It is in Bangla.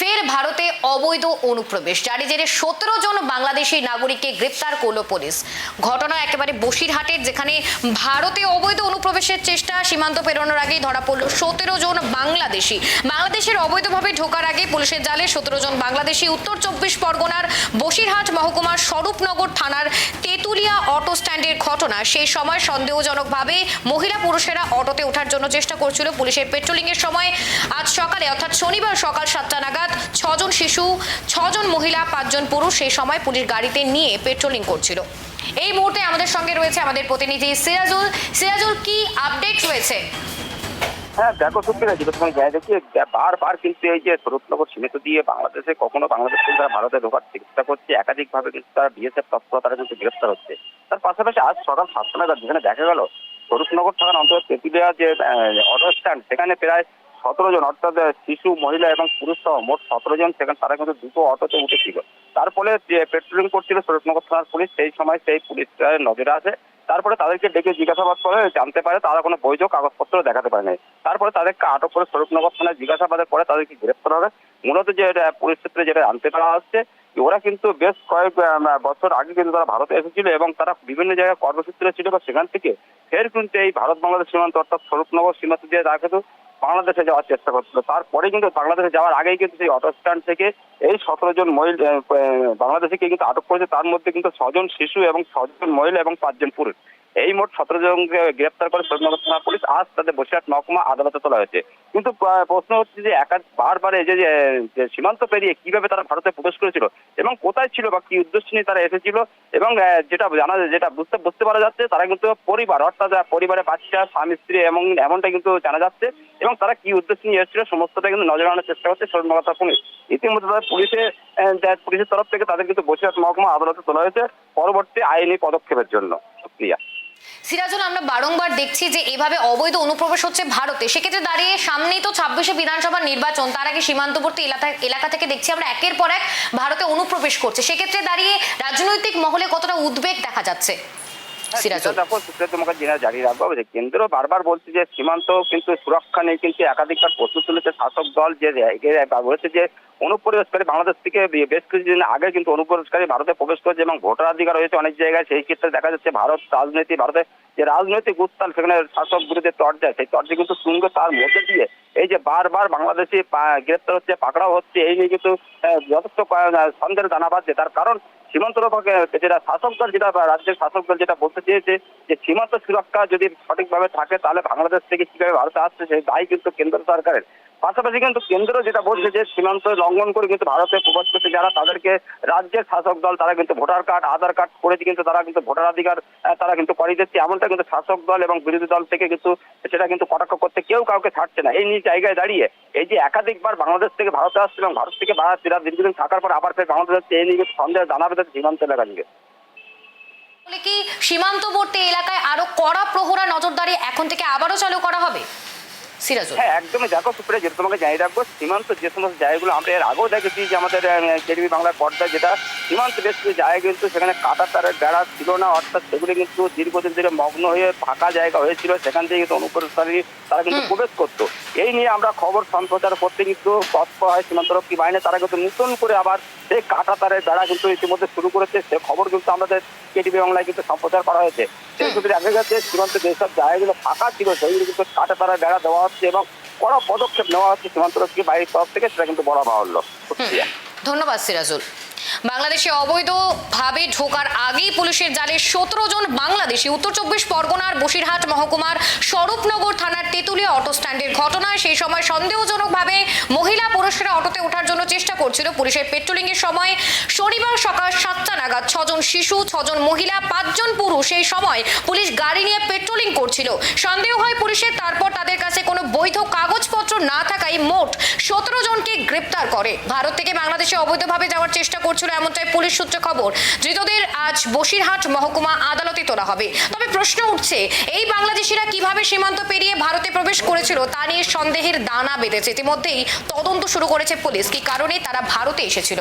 ফের ভারতে অবৈধ অনুপ্রবেশ। জারি জেরে সতেরো জন বাংলাদেশি নাগরিককে গ্রেপ্তার করল পুলিশ। ঘটনা একেবারে বসিরহাটের, যেখানে ভারতে অবৈধ অনুপ্রবেশের চেষ্টা সীমান্ত পেরোনোর আগেই ধরা পড়ল সতেরো জন বাংলাদেশি। বাংলাদেশের অবৈধভাবে ঢোকার আগে পুলিশের জালে সতেরো জন বাংলাদেশি। উত্তর চব্বিশ পরগনার বসিরহাট মহকুমার স্বরূপনগর থানার তেঁতুলিয়া অটো স্ট্যান্ডের ঘটনা। সেই সময় সন্দেহজনকভাবে মহিলা পুরুষেরা অটোতে ওঠার জন্য চেষ্টা করছিল পুলিশের পেট্রোলিং এর সময়। আজ সকালে, অর্থাৎ শনিবার সকাল সাতটা নাগাদ, ছজন শিশু, ছজন মহিলা, পাঁচজন পুরুষ সেই সময় পুলিশ গাড়িতে নিয়ে পেট্রোলিং করছিল। এই মুহূর্তে আমাদের সঙ্গে রয়েছে আমাদের প্রতিনিধি সিরাজুল। সিরাজুল, কি আপডেট রয়েছে? হ্যাঁ দেখো না যেটা তোমার জায়গা দেখি বারবার কিন্তু এই যে স্বরূপনগর সীমিত দিয়ে বাংলাদেশে কখনো বাংলাদেশ থেকে তারা ভারতে ঢোকার চেষ্টা করছে, একাধিকভাবে কিন্তু তারা বিএসএফ তৎপরতারা কিন্তু গ্রেফতার হচ্ছে। তার পাশাপাশি আজ সকাল সাতটা নাগাদ যেখানে দেখা গেল স্বরূপনগর থানার অন্তর্গত তেঁতুলিয়া যে অটো স্ট্যান্ড সেখানে প্রায় সতেরো জন, অর্থাৎ শিশু, মহিলা এবং পুরুষ সহ মোট সতেরো জন, সেখানে তারা কিন্তু দুটো অটোতে উঠেছিল। তার ফলে যে পেট্রোলিং করছিল স্বরূপনগর থানার পুলিশ, সেই সময় সেই পুলিশ নজরে আসে। তারপরে তাদেরকে ডেকে জিজ্ঞাসাবাদ করে জানতে পারে তারা কোনো বৈধ কাগজপত্র দেখাতে পারে নাই। তারপরে তাদেরকে আটক করে স্বরূপনগর থানায় জিজ্ঞাসাবাদের পরে তাদেরকে গ্রেপ্তার হবে মূলত যে পুলিশ যেটা জানতে পারা হচ্ছে ওরা কিন্তু বেশ কয়েক বছর আগে কিন্তু তারা ভারতে এসেছিল এবং তারা বিভিন্ন জায়গায় কর্মসূত্রে ছিল। বা সেখান থেকে ফের কিন্তু এই ভারত বাংলাদেশ সীমান্ত অর্থাৎ স্বরূপনগর সীমান্ত দিয়ে তারা কিন্তু বাংলাদেশে যাওয়ার চেষ্টা করছিল। তারপরে কিন্তু বাংলাদেশে যাওয়ার আগেই কিন্তু সেই অটো স্ট্যান্ড থেকে এই সতেরো জন মহিলা বাংলাদেশিকে কিন্তু আটক করেছে। তার মধ্যে কিন্তু ছজন শিশু এবং ছজন মহিলা এবং পাঁচজন পুরুষ। এই মোট সতেরো জনকে গ্রেপ্তার করে সৈন্যনগর থানা পুলিশ। আজ তাদের বসিরহাট মহকুমা আদালতে তোলা হয়েছে। কিন্তু প্রশ্ন হচ্ছে যে একা বারবার এই যে সীমান্ত পেরিয়ে কীভাবে তারা ভারতে প্রবেশ করেছিল এবং কোথায় ছিল বা কি উদ্দেশ্য নিয়ে তারা এসেছিল এবং যেটা জানা যেটা বুঝতে বুঝতে পারা যাচ্ছে তারা কিন্তু পরিবার অর্থাৎ আহ, পরিবারে বাচ্চা স্বামী স্ত্রী এবং এমনটা কিন্তু জানা যাচ্ছে এবং তারা কি উদ্দেশ্য নিয়ে এসেছিল সমস্তটা কিন্তু নজর আনার চেষ্টা করছে থানা পুলিশ। ইতিমধ্যে তাদের পুলিশে পুলিশের তরফ থেকে তাদের কিন্তু বসিরহাট মহকুমা আদালতে তোলা হয়েছে পরবর্তী আইনি পদক্ষেপের জন্য। সুপ্রিয়া। সিরাজুল, আমরা বারংবার দেখছি যে এভাবে অবৈধ অনুপ্রবেশ হচ্ছে ভারতে। সেক্ষেত্রে দাঁড়িয়ে সামনেই তো ছাব্বিশে বিধানসভা নির্বাচন, তার আগে সীমান্তবর্তী এলাকা এলাকা থেকে দেখছি আমরা একের পর এক ভারতে অনুপ্রবেশ করছে। সেক্ষেত্রে দাঁড়িয়ে রাজনৈতিক মহলে কতটা উদ্বেগ দেখা যাচ্ছে? কেন্দ্র বারবার বলছে যে সীমান্ত কিন্তু সুরক্ষা নেই, কিন্তু একাধিকবার প্রশ্ন তুলেছে শাসক দল যে বলেছে যে অনুপ্রবেশকারী বাংলাদেশ থেকে বেশ কিছুদিন আগে কিন্তু অনুপ্রবেশকারী ভারতে প্রবেশ করেছে এবং ভোটাধিকার রয়েছে অনেক জায়গায়। সেই ক্ষেত্রে দেখা যাচ্ছে ভারত রাজনীতি, ভারতে যে রাজনৈতিক উত্তাল সেখানে শাসক বিরোধী তর্জা, সেই তর্জা কিন্তু তুঙ্গ তার মধ্যে দিয়ে এই যে বারবার বাংলাদেশি গ্রেপ্তার হচ্ছে, পাকড়াও হচ্ছে, এই নিয়ে কিন্তু যথেষ্ট সন্দেহের দানা বাঁধছে তার কারণ সীমান্ত রক্ষকে, যেটা শাসক দল যেটা বা রাজ্যের শাসক দল যেটা বলতে চেয়েছে যে সীমান্ত সুরক্ষা যদি সঠিকভাবে থাকে, তাহলে বাংলাদেশ থেকে কীভাবে ভারতে আসছে, সেই দায়ী কিন্তু কেন্দ্র সরকারের। পাশাপাশি কিন্তু কেন্দ্র যেটা বলছে যে সীমান্ত লঙ্ঘন করে কিন্তু ভারতে প্রবেশ করছে যারা তাদেরকে রাজ্যের শাসক দল তারা কিন্তু ভোটার কার্ড আধার কার্ড করেছে কিন্তু তারা কিন্তু ভোটাধিকার আহ, তারা কিন্তু করে দিচ্ছে। এমনটা কিন্তু শাসক দল এবং বিরোধী দল থেকে কিন্তু সেটা কিন্তু কটাক্ষ করতে কেউ কাউকে ছাড়ছে না। এই নিয়ে জায়গায় দাঁড়িয়ে এই যে একাধিকবার বাংলাদেশ থেকে ভারতে আসছে এবং ভারত থেকে ভারত এরা দীর্ঘদিন থাকার পর আবার ফের বাংলাদেশ আসছে এই নিয়ে কিন্তু সন্দেহ জানাবে সীমান্ত এলাকা নিয়ে। কি সীমান্তবর্তী এলাকায় আরও কড়া প্রহরা নজরদারি এখন থেকে আবারও চালু করা হবে? সিরাজুল। হ্যাঁ একদমই দেখো সুপ্রিয়া যেটা তোমাকে জানিয়ে রাখব সীমান্ত যে সমস্ত জায়গাগুলো আমরা এর আগেও দেখেছি যে আমাদের কেডিবি বাংলার পর্দায় যেটা সীমান্ত বেশ কিছু জায়গা কিন্তু সেখানে কাটা তারের বেড়া ছিল না অর্থাৎ সেগুলি কিন্তু দীর্ঘদিন ধরে মগ্ন হয়ে ফাঁকা জায়গা হয়েছিল সেখান থেকে কিন্তু অনুপ্রবেশকারী তারা কিন্তু প্রবেশ করতো। এই নিয়ে আমরা খবর সম্প্রচার করতে কিন্তু তৎপর হয় সীমান্তরক্ষী বাহিনী তারা কিন্তু নতুন করে আবার সেই কাটা তারের বেড়া কিন্তু ইতিমধ্যে শুরু করেছে সে খবর কিন্তু আমাদের কেটিভি বাংলায় কিন্তু সম্প্রচার করা হয়েছে। সেই ক্ষেত্রে দেখা গেছে সীমান্ত যেসব জায়গাগুলো ফাঁকা ছিল সেইগুলো কিন্তু কাটা তারের বেড়া দেওয়া হচ্ছে এবং কড়া পদক্ষেপ নেওয়া হচ্ছে সীমান্তরক্ষী বাহিনীর তরফ থেকে সেটা কিন্তু বলা বাহুল্য। ধন্যবাদ সিরাজুল। বাংলাদেশে অবৈধভাবে ঢোকার আগেই পুলিশের জালে সতেরো জন বাংলাদেশি উত্তর চব্বিশ পরগনার বসিরহাট মহকুমার স্বরূপনগর থানার তেঁতুলিয়া অটো স্ট্যান্ডের ঘটনায় সেই সময় সন্দেহজনকভাবে মহিলা পুরুষেরা অটোতে ওঠার জন্য চেষ্টা করছিল। পুলিশের পেট্রোলিং এর সময় শনিবার সকাল সাতটা নাগাদ ছজন শিশু ছজন মহিলা পাঁচজন পুরুষ এই সময় পুলিশ গাড়ি নিয়ে পেট্রোলিং করছিল। সন্দেহ হয় পুলিশের তারপর কোনো বৈধ কাগজপত্র না থাকায় মোট সতেরো জনকে গ্রেপ্তার করে। ভারত থেকে বাংলাদেশে অবৈধভাবে যাওয়ার চেষ্টা করছিল এমনটাই পুলিশ সূত্রে খবর। ধৃতদের আজ বসিরহাট মহকুমা আদালতে তোলা হবে। তবে প্রশ্ন উঠছে, এই বাংলাদেশিরা কীভাবে সীমান্ত পেরিয়ে ভারতে প্রবেশ করেছিল তা নিয়ে সন্দেহের দানা বেঁধেছে। ইতিমধ্যেই তদন্ত শুরু করেছে পুলিশ। কি কারণে তারা ভারতে এসেছিল?